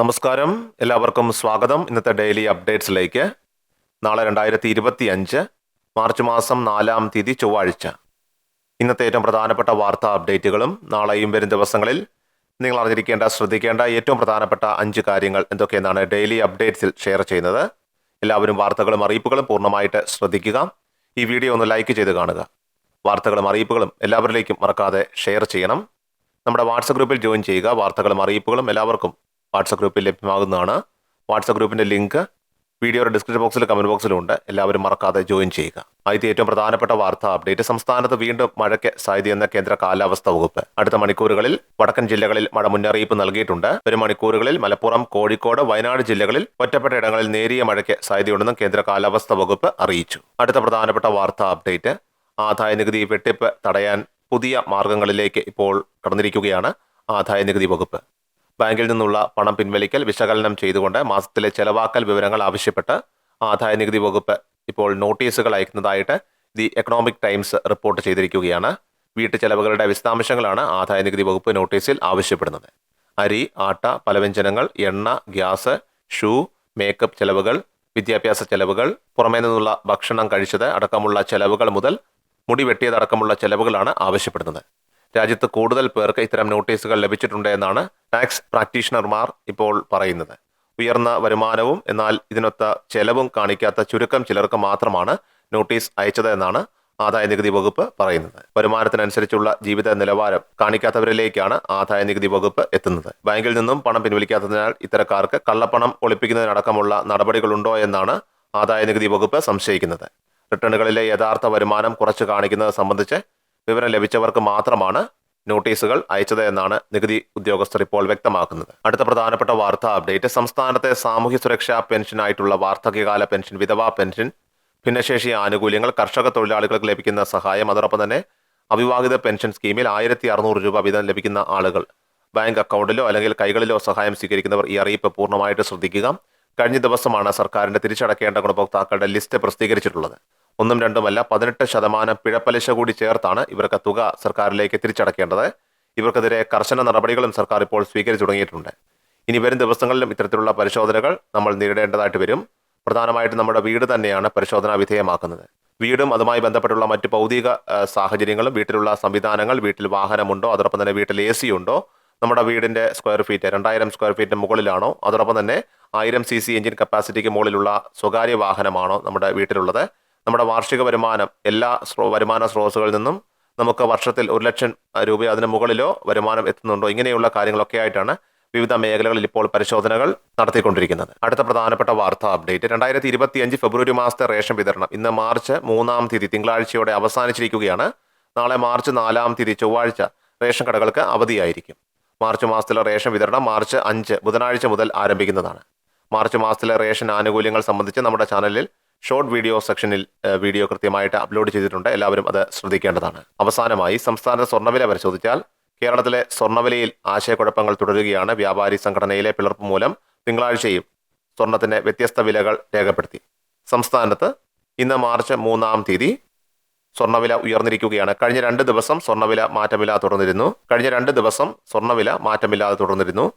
നമസ്കാരം. എല്ലാവർക്കും സ്വാഗതം. ഇന്നത്തെ ഡെയിലി അപ്ഡേറ്റ്സിലേക്ക്. നാളെ രണ്ടായിരത്തി ഇരുപത്തി അഞ്ച് മാർച്ച് മാസം നാലാം തീയതി ചൊവ്വാഴ്ച. ഇന്നത്തെ ഏറ്റവും പ്രധാനപ്പെട്ട വാർത്താ അപ്ഡേറ്റുകളും നാളെയും വരും ദിവസങ്ങളിൽ നിങ്ങൾ അറിഞ്ഞിരിക്കേണ്ട ശ്രദ്ധിക്കേണ്ട ഏറ്റവും പ്രധാനപ്പെട്ട അഞ്ച് കാര്യങ്ങൾ എന്തൊക്കെയെന്നാണ് ഡെയിലി അപ്ഡേറ്റ്സിൽ ഷെയർ ചെയ്യുന്നത്. എല്ലാവരും വാർത്തകളും അറിയിപ്പുകളും പൂർണമായിട്ട് ശ്രദ്ധിക്കുക. ഈ വീഡിയോ ഒന്ന് ലൈക്ക് ചെയ്ത് കാണുക. വാർത്തകളും അറിയിപ്പുകളും എല്ലാവരിലേക്കും മറക്കാതെ ഷെയർ ചെയ്യണം. നമ്മുടെ വാട്സപ്പ് ഗ്രൂപ്പിൽ ജോയിൻ ചെയ്യുക. വാർത്തകളും അറിയിപ്പുകളും എല്ലാവർക്കും വാട്സപ്പ് ഗ്രൂപ്പിൽ ലഭ്യമാകുന്നതാണ്. വാട്സപ്പ് ഗ്രൂപ്പിന്റെ ലിങ്ക് വീഡിയോയുടെ ഡിസ്ക്രിപ്ഷൻ ബോക്സിൽ കമന്റ് ബോക്സിലും ഉണ്ട്. എല്ലാവരും മറക്കാതെ ജോയിൻ ചെയ്യുക. ആദ്യത്തെ ഏറ്റവും പ്രധാനപ്പെട്ട വാർത്താ അപ്ഡേറ്റ്. സംസ്ഥാനത്ത് വീണ്ടും മഴയ്ക്ക് സാധ്യതയെന്ന കേന്ദ്ര കാലാവസ്ഥാ വകുപ്പ് അടുത്ത മണിക്കൂറുകളിൽ വടക്കൻ ജില്ലകളിൽ മഴ മുന്നറിയിപ്പ് നൽകിയിട്ടുണ്ട്. ഒരു മണിക്കൂറുകളിൽ മലപ്പുറം കോഴിക്കോട് വയനാട് ജില്ലകളിൽ ഒറ്റപ്പെട്ട ഇടങ്ങളിൽ നേരിയ മഴയ്ക്ക് സാധ്യതയുണ്ടെന്നും കേന്ദ്ര കാലാവസ്ഥാ വകുപ്പ് അറിയിച്ചു. അടുത്ത പ്രധാനപ്പെട്ട വാർത്താ അപ്ഡേറ്റ്. ആദായ നികുതി വെട്ടിപ്പ് തടയാൻ പുതിയ മാർഗങ്ങളിലേക്ക് ഇപ്പോൾ കടന്നിരിക്കുകയാണ് ആദായ നികുതി വകുപ്പ്. ബാങ്കിൽ നിന്നുള്ള പണം പിൻവലിക്കൽ വിശകലനം ചെയ്തുകൊണ്ട് മാസത്തിലെ ചെലവാക്കൽ വിവരങ്ങൾ ആവശ്യപ്പെട്ട് ആദായ നികുതി വകുപ്പ് ഇപ്പോൾ നോട്ടീസുകൾ അയക്കുന്നതായിട്ട് ദി എക്കണോമിക് ടൈംസ് റിപ്പോർട്ട് ചെയ്തിരിക്കുകയാണ്. വീട്ടു ചെലവുകളുടെ വിശദാംശങ്ങളാണ് ആദായ നികുതി വകുപ്പ് നോട്ടീസിൽ ആവശ്യപ്പെടുന്നത്. അരി ആട്ട പലവ്യഞ്ജനങ്ങൾ എണ്ണ ഗ്യാസ് ഷൂ മേക്കപ്പ് ചെലവുകൾ വിദ്യാഭ്യാസ ചെലവുകൾ പുറമേ നിന്നുള്ള ഭക്ഷണം കഴിച്ചത് അടക്കമുള്ള ചെലവുകൾ മുതൽ മുടി വെട്ടിയതടക്കമുള്ള ചെലവുകളാണ് ആവശ്യപ്പെടുന്നത്. രാജ്യത്ത് കൂടുതൽ പേർക്ക് ഇത്തരം നോട്ടീസുകൾ ലഭിച്ചിട്ടുണ്ട് എന്നാണ് ടാക്സ് പ്രാക്ടീഷണർമാർ ഇപ്പോൾ പറയുന്നത്. ഉയർന്ന വരുമാനവും എന്നാൽ ഇതിനൊത്ത ചെലവും കാണിക്കാത്ത ചുരുക്കം ചിലർക്ക് മാത്രമാണ് നോട്ടീസ് അയച്ചത് എന്നാണ് ആദായ നികുതി വകുപ്പ് പറയുന്നത്. വരുമാനത്തിനനുസരിച്ചുള്ള ജീവിത നിലവാരം കാണിക്കാത്തവരിലേക്കാണ് ആദായ നികുതി വകുപ്പ് എത്തുന്നത്. ബാങ്കിൽ നിന്നും പണം പിൻവലിക്കാത്തതിനാൽ ഇത്തരക്കാർക്ക് കള്ളപ്പണം ഒളിപ്പിക്കുന്നതിനടക്കമുള്ള നടപടികളുണ്ടോ എന്നാണ് ആദായ നികുതി വകുപ്പ് സംശയിക്കുന്നത്. റിട്ടേണുകളിലെ യഥാർത്ഥ വരുമാനം കുറച്ച് കാണിക്കുന്നത് സംബന്ധിച്ച് വിവരം ലഭിച്ചവർക്ക് മാത്രമാണ് നോട്ടീസുകൾ അയച്ചത് എന്നാണ് നികുതി ഉദ്യോഗസ്ഥർ ഇപ്പോൾ വ്യക്തമാക്കുന്നത്. അടുത്ത പ്രധാനപ്പെട്ട വാർത്താ അപ്ഡേറ്റ്. സംസ്ഥാനത്തെ സാമൂഹ്യ സുരക്ഷാ പെൻഷനായിട്ടുള്ള വാർദ്ധക്യകാല പെൻഷൻ വിധവാ പെൻഷൻ ഭിന്നശേഷി ആനുകൂല്യങ്ങൾ കർഷക തൊഴിലാളികൾക്ക് ലഭിക്കുന്ന സഹായം അതോടൊപ്പം തന്നെ അവിവാഹിത പെൻഷൻ സ്കീമിൽ ആയിരത്തി അറുന്നൂറ് രൂപ വീതം ലഭിക്കുന്ന ആളുകൾ. ബാങ്ക് അക്കൗണ്ടിലോ അല്ലെങ്കിൽ കൈകളിലോ സഹായം സ്വീകരിക്കുന്നവർ ഈ അറിയിപ്പ് പൂർണമായിട്ട് ശ്രദ്ധിക്കുക. കഴിഞ്ഞ ദിവസമാണ് സർക്കാരിന്റെ തിരിച്ചടക്കേണ്ട ഗുണഭോക്താക്കളുടെ ലിസ്റ്റ് പ്രസിദ്ധീകരിച്ചിട്ടുള്ളത്. ഒന്നും രണ്ടുമല്ല പതിനെട്ട് ശതമാനം പിഴപ്പലിശ കൂടി ചേർത്താണ് ഇവർക്ക് തുക സർക്കാരിലേക്ക് തിരിച്ചടക്കേണ്ടത്. ഇവർക്കെതിരെ കർശന നടപടികളും സർക്കാർ ഇപ്പോൾ സ്വീകരിച്ചു തുടങ്ങിയിട്ടുണ്ട്. ഇനി വരും ദിവസങ്ങളിലും ഇത്തരത്തിലുള്ള പരിശോധനകൾ നമ്മൾ നേരിടേണ്ടതായിട്ട് വരും. പ്രധാനമായിട്ടും നമ്മുടെ വീട് തന്നെയാണ് പരിശോധനാ വിധേയമാക്കുന്നത്. വീടും അതുമായി ബന്ധപ്പെട്ടുള്ള മറ്റ് ഭൗതിക സാഹചര്യങ്ങളും വീട്ടിലുള്ള സംവിധാനങ്ങൾ വീട്ടിൽ വാഹനമുണ്ടോ അതോടൊപ്പം തന്നെ വീട്ടിൽ എ സി ഉണ്ടോ നമ്മുടെ വീടിന്റെ സ്ക്വയർ ഫീറ്റ് രണ്ടായിരം സ്ക്വയർ ഫീറ്റിന് മുകളിലാണോ അതോടൊപ്പം തന്നെ ആയിരം സി സി എഞ്ചിൻ കപ്പാസിറ്റിക്ക് മുകളിലുള്ള സ്വകാര്യ വാഹനമാണോ നമ്മുടെ വീട്ടിലുള്ളത്. നമ്മുടെ വാർഷിക വരുമാനം എല്ലാ വരുമാന സ്രോതസ്സുകളിൽ നിന്നും നമുക്ക് വർഷത്തിൽ ഒരു ലക്ഷം രൂപ അതിന് മുകളിലോ വരുമാനം എത്തുന്നുണ്ടോ ഇങ്ങനെയുള്ള കാര്യങ്ങളൊക്കെ ആയിട്ടാണ് വിവിധ മേഖലകളിൽ ഇപ്പോൾ പരിശോധനകൾ നടത്തിക്കൊണ്ടിരിക്കുന്നത്. അടുത്ത പ്രധാനപ്പെട്ട വാർത്താ അപ്ഡേറ്റ്. രണ്ടായിരത്തി ഇരുപത്തി അഞ്ച് ഫെബ്രുവരി മാസത്തെ റേഷൻ വിതരണം ഇന്ന് മാർച്ച് മൂന്നാം തീയതി തിങ്കളാഴ്ചയോടെ അവസാനിച്ചിരിക്കുകയാണ്. നാളെ മാർച്ച് നാലാം തീയതി ചൊവ്വാഴ്ച റേഷൻ കടകൾക്ക് അവധിയായിരിക്കും. മാർച്ച് മാസത്തിലെ റേഷൻ വിതരണം മാർച്ച് അഞ്ച് ബുധനാഴ്ച മുതൽ ആരംഭിക്കുന്നതാണ്. മാർച്ച് മാസത്തിലെ റേഷൻ ആനുകൂല്യങ്ങൾ സംബന്ധിച്ച് നമ്മുടെ ചാനലിൽ ഷോർട്ട് വീഡിയോ സെക്ഷനിൽ വീഡിയോ കൃത്യമായിട്ട് അപ്ലോഡ് ചെയ്തിട്ടുണ്ട്. എല്ലാവരും അത് ശ്രദ്ധിക്കേണ്ടതാണ്. അവസാനമായി സംസ്ഥാനത്തെ സ്വർണവില പരിശോധിച്ചാൽ കേരളത്തിലെ സ്വർണവിലയിൽ ആശയക്കുഴപ്പങ്ങൾ തുടരുകയാണ്. വ്യാപാരി സംഘടനയിലെ പിളർപ്പ് മൂലം തിങ്കളാഴ്ചയും സ്വർണത്തിന്റെ വ്യത്യസ്ത വിലകൾ രേഖപ്പെടുത്തി. സംസ്ഥാനത്ത് ഇന്ന് മാർച്ച് മൂന്നാം തീയതി സ്വർണവില ഉയർന്നിരിക്കുകയാണ്. കഴിഞ്ഞ രണ്ട് ദിവസം സ്വർണവില മാറ്റമില്ലാതെ തുടർന്നിരുന്നു. കഴിഞ്ഞ രണ്ട് ദിവസം സ്വർണവില മാറ്റമില്ലാതെ തുടർന്നിരുന്നു.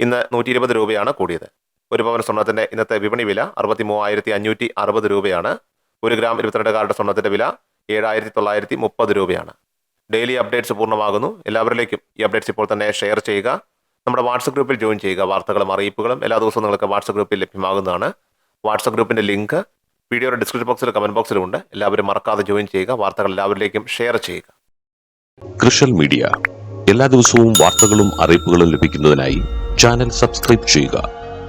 ഇന്ന് നൂറ്റി രൂപയാണ് കൂടിയത്. ഒരു പവൻ സ്വർണത്തിന്റെ ഇന്നത്തെ വിപണി വില അറുപത്തി മൂവായിരത്തി അഞ്ഞൂറ്റി അറുപത് രൂപയാണ്. ഒരു ഗ്രാം ഇരുപത്തിരണ്ട് കാരുടെ സ്വർണത്തിന്റെ വില ഏഴായിരത്തി തൊള്ളായിരത്തി മുപ്പത് രൂപയാണ്. ഡെയിലി അപ്ഡേറ്റ്സ് പൂർണമാകുന്നു. എല്ലാവരിലേക്കും ഈ അപ്ഡേറ്റ്സ് ഇപ്പോൾ തന്നെ ഷെയർ ചെയ്യുക. നമ്മുടെ വാട്സപ്പ് ഗ്രൂപ്പിൽ ജോയിൻ ചെയ്യുക. വാർത്തകളും അറിയിപ്പുകളും എല്ലാ ദിവസവും നിങ്ങൾക്ക് വാട്സപ്പ് ഗ്രൂപ്പിൽ ലഭ്യമാകുന്നതാണ്. വാട്സപ്പ് ഗ്രൂപ്പിന്റെ ലിങ്ക് വീഡിയോയുടെ ഡിസ്ക്രിപ്ഷൻ ബോക്സിലും കമന്റ് ബോക്സിലും ഉണ്ട്. എല്ലാവരും മറക്കാതെ ജോയിൻ ചെയ്യുക. വാർത്തകൾ എല്ലാവരിലേക്കും ഷെയർ ചെയ്യുക. കൃഷൽ മീഡിയ. എല്ലാ ദിവസവും വാർത്തകളും അറിയിപ്പുകളും ലഭിക്കുന്നതിനായി ചാനൽ സബ്സ്ക്രൈബ് ചെയ്യുക.